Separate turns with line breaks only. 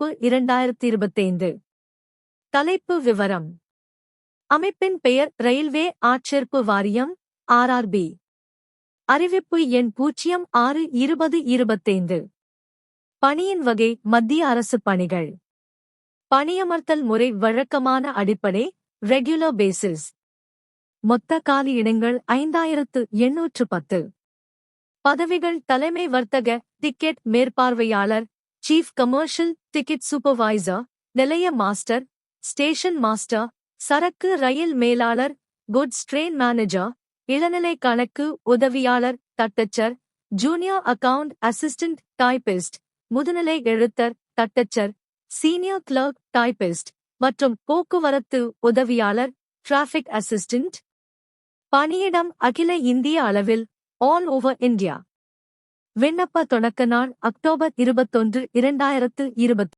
அறிவிப்பு இரண்டாயிரத்தி இருபத்தைந்து தலைப்பு விவரம். அமைப்பின் பெயர் ரயில்வே ஆட்சேர்ப்பு வாரியம் ஆர்ஆர்பி அறிவிப்பு எண் பூஜ்ஜியம் ஆறு இருபது இருபத்தைந்து. பணியின் வகை மத்திய அரசு பணிகள். பணியமர்த்தல் முறை வழக்கமான அடிப்படை ரெகுலர் பேசிஸ் மொத்த காலி இடங்கள் ஐந்தாயிரத்து எண்ணூற்று பத்து. பதவிகள் தலைமை வர்த்தக டிக்கெட் மேற்பார்வையாளர் சீஃப் கமர்ஷியல் டிக்கெட் சூப்பர்வைசர் நிலைய மாஸ்டர் ஸ்டேஷன் மாஸ்டர் சரக்கு ரயில் மேலாளர் குட்ஸ் ட்ரெயின் மேனேஜர் இளநிலை கணக்கு உதவியாளர் தட்டச்சர் ஜூனியர் அக்கவுண்ட் அசிஸ்டன்ட் டைபிஸ்ட் முதுநிலை எழுத்தர் தட்டச்சர் சீனியர் கிளர்க் டைபிஸ்ட் மற்றும் போக்குவரத்து உதவியாளர் டிராஃபிக் அசிஸ்டன்ட் பணியிடம் அகில இந்திய அளவில் ஆல் ஓவர் இந்தியா விண்ணப்ப தொடக்க நாள் அக்டோபர் இருபத்தொன்று இரண்டாயிரத்து இருபத்தி